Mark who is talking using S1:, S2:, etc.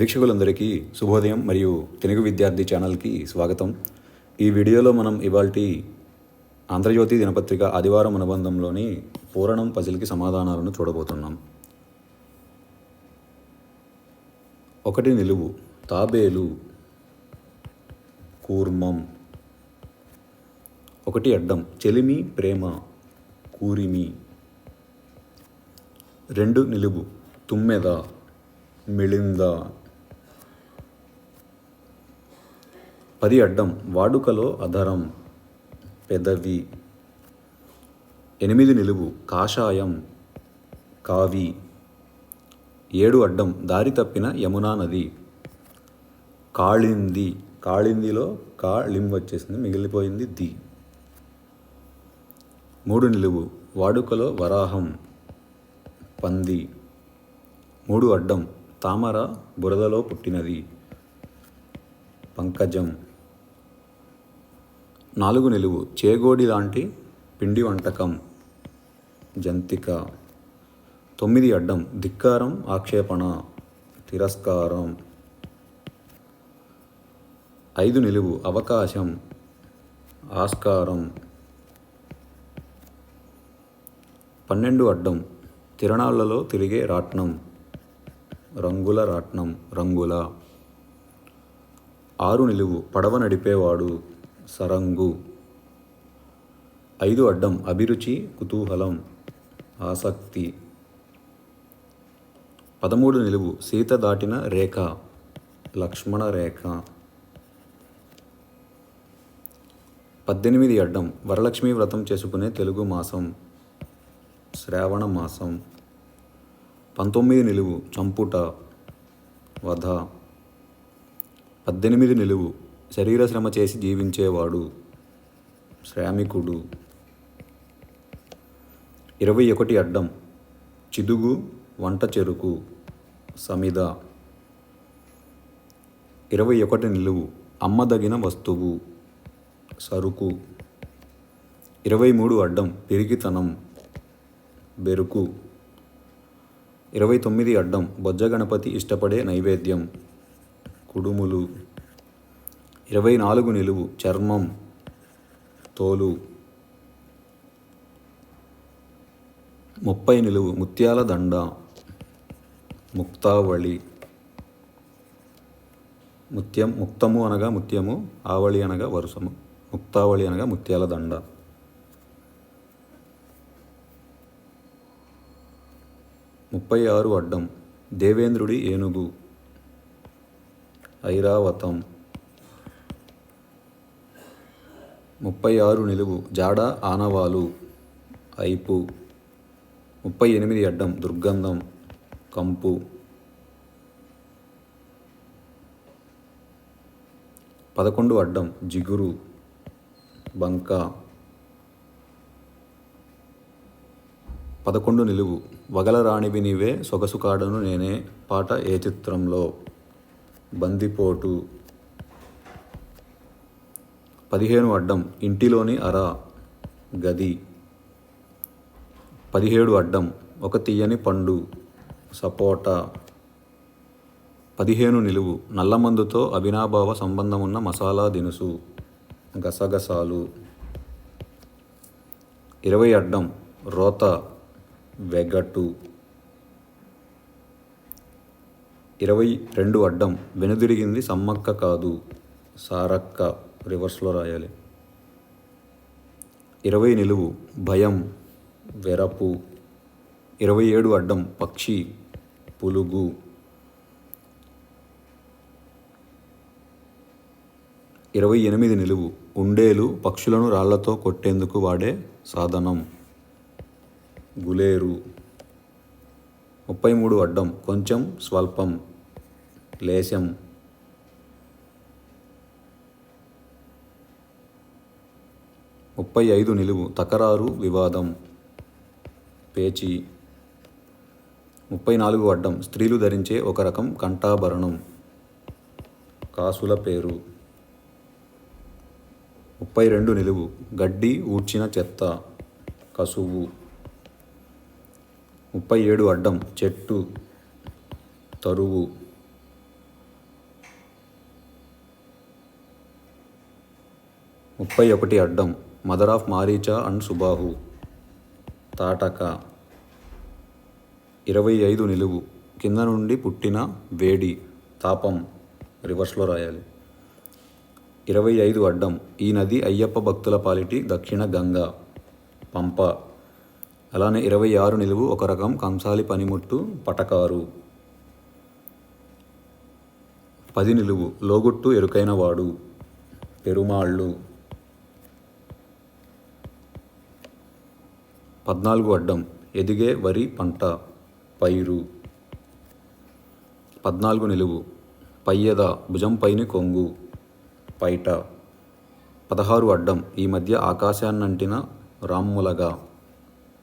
S1: వీక్షకులందరికీ శుభోదయం మరియు తెలుగు విద్యార్థి ఛానల్కి స్వాగతం. ఈ వీడియోలో మనం ఇవాల్టి ఆంధ్రజ్యోతి దినపత్రిక ఆదివారం అనుబంధంలోని పూరణం పజిల్కి సమాధానాలను చూడబోతున్నాం. ఒకటి నిలువు తాబేలు కూర్మం. ఒకటి అడ్డం చెలిమి ప్రేమ కూరిమి. రెండు నిలువు తుమ్మెద మిళింద. పది అడ్డం వాడుకలో అధరం పెదవి. ఎనిమిది నిలువు కాషాయం కావి. ఏడు అడ్డం దారి తప్పిన యమునా నది. కాళింది. కాళిందిలో కాళిం వచ్చేసింది మిగిలిపోయింది ది. మూడు నిలువు వాడుకలో వరాహం పంది. మూడు అడ్డం తామర బురదలో పుట్టినది. పంకజం. నాలుగు నిలువు. చేగోడి లాంటి పిండి వంటకం. జంతిక. తొమ్మిది అడ్డం. ధిక్కారం ఆక్షేపణ. తిరస్కారం. ఐదు నిలువు. అవకాశం. ఆస్కారం. పన్నెండు అడ్డం. తిరణాళ్ళలో తిరిగే రాట్నం. రంగుల రాట్నం. రంగుల. ఆరు నిలువు పడవ నడిపేవాడు సరంగు. ఐదు అడ్డం అభిరుచి కుతూహలం ఆసక్తి. పదమూడు నిలువు సీత దాటిన రేఖ లక్ష్మణ రేఖ. పద్దెనిమిది అడ్డం వరలక్ష్మి వ్రతం చేసుకునే తెలుగు మాసం శ్రావణ మాసం. పంతొమ్మిది నిలువు చంపుట వధ. పద్దెనిమిది నిలువు శరీర శ్రమ చేసి జీవించేవాడు శ్రామికుడు. ఇరవై ఒకటి అడ్డం చిదుగు వంట చెరుకు సమిద ఇరవై ఒకటి నిలువు అమ్మదగిన వస్తువు సరుకు. ఇరవై మూడు అడ్డం పెరిగితనం బెరుకు. ఇరవై తొమ్మిది అడ్డం బొజ్జ గణపతి ఇష్టపడే నైవేద్యం. కుడుములు. ఇరవై నాలుగు నిలువు చర్మం తోలు. ముప్పై నిలువు ముత్యాల దండ. ముక్తావళి. ముత్యం ముక్తము అనగా ముత్యము ఆవళి అనగా వరుసము. ముక్తావళి అనగా ముత్యాల దండ. ముప్పై ఆరు అడ్డం. దేవేంద్రుడి ఏనుగు. ఐరావతం. ముప్పై ఆరు నిలువు జాడ ఆనవాలు. ఐపు. ముప్పై ఎనిమిది అడ్డం దుర్గంధం. కంపు. పదకొండు అడ్డం జిగురు. బంక. పదకొండు నిలువు వగల రాణివి నీవే సొగసు కాడను నేనే పాట ఏ చిత్రంలో. బందిపోటు. పదిహేను అడ్డం ఇంటిలోని అర గది. పదిహేడు అడ్డం ఒక తీయని పండు సపోటా. పదిహేను నిలువు నల్లమందుతో అవినాభావ సంబంధమున్న మసాలా దినుసు గసగసాలు. ఇరవై అడ్డం రోత వెగటు. ఇరవై రెండు అడ్డం వెనుదిరిగింది సమ్మక్క కాదు. సారక్క రివర్స్లో రాయాలి. ఇరవై నిలువు భయం వెరపు. ఇరవై ఏడు అడ్డం పక్షి పులుగు. ఇరవై ఎనిమిది నిలువు ఉండేలు పక్షులను రాళ్ళతో కొట్టేందుకు వాడే సాధనం. గులేరు. ముప్పై మూడు అడ్డం కొంచెం స్వల్పం లేశం. ముప్పై ఐదు నిలువు తకరారు వివాదం. పేచి. ముప్పై నాలుగు అడ్డం స్త్రీలు ధరించే ఒక రకం కంఠాభరణం. కాసుల పేరు. ముప్పై రెండు నిలువు గడ్డి ఊడ్చిన చెత్త కసువు. ముప్పై ఏడు అడ్డం చెట్టు తరువు. ముప్పై ఒకటి అడ్డం mother of Maricha and Subahu. Tataka. ఇరవై ఐదు నిలువు కింద నుండి పుట్టిన వేడి తాపం. రివర్స్లో రాయాలి. ఇరవై ఐదు అడ్డం ఈ నది అయ్యప్ప భక్తుల పాలిటి దక్షిణ గంగా పంప. అలానే ఇరవై ఆరు నిలువు ఒక రకం కంసాలి పనిముట్టు పటకారు. పది నిలువు లోగుట్టు ఎరుకైన వాడు పెరుమాళ్ళు. పద్నాలుగు అడ్డం ఎదిగే వరి పంట పైరు. పద్నాలుగు నిలువు పయ్యద భుజంపైని కొంగు పైట. పదహారు అడ్డం ఈ మధ్య ఆకాశాన్నంటిన రామ్ములగా.